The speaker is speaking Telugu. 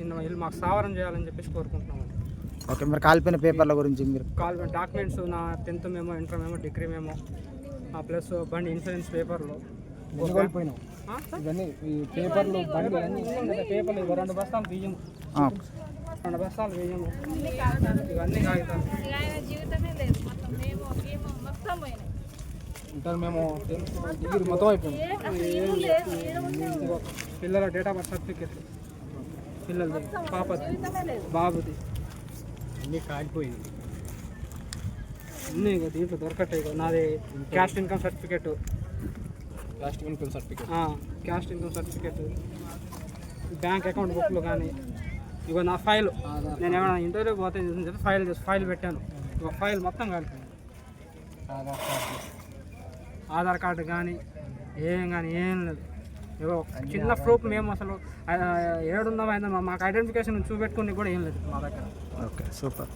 చిన్న ఇల్లు మాకు సావరం చేయాలని చెప్పేసి కోరుకుంటున్నాం ఓకే మరి కాలిపోయిన పేపర్ల గురించి మీరు కాల్ డాక్యుమెంట్స్ నా tenth memo inter memo degree memo plus బండి ఇన్సూరెన్స్ పేపర్లు. కోల్పోయినావు ఆ? ఇవన్నీ ఈ పేపర్లు బండి పేపర్లు రెండు బస్తాలు బియ్యం రెండు బస్తాలు బియ్యం ఇవన్నీ కాగితాలు. ఇంటర్ మేము డిగ్రీ మొత్తం అయిపోయింది. పిల్లల డేట్ ఆఫ్ బర్త్ సర్టిఫికేట్. పిల్లలది పాపది బాబుది. అన్నీ కాలిపోయింది అన్నీ ఇగో దీంట్లో దొరకట్టాయి ఇగో నాది caste income certificate. Last income certificate. Caste income certificate. Bank account బుక్లు కానీ ఇగో నా ఫైల్. నేను ఏమైనా ఇంటర్వ్యూ పోతే చూసిన చెప్పి ఫైల్ చేసి ఫైల్ పెట్టాను. ఇగో ఫైల్ మొత్తం కలిపి ఆధార్ కార్డు. ఆధార్ కార్డు కానీ ఏం కానీ ఏం లేదు. చిన్న ప్రూఫ్ మేము అసలు ఆ, మాకు ఐడెంటిఫికేషన్ చూపెట్టుకుని కూడా ఏం లేదు మా దగ్గర. Okay super.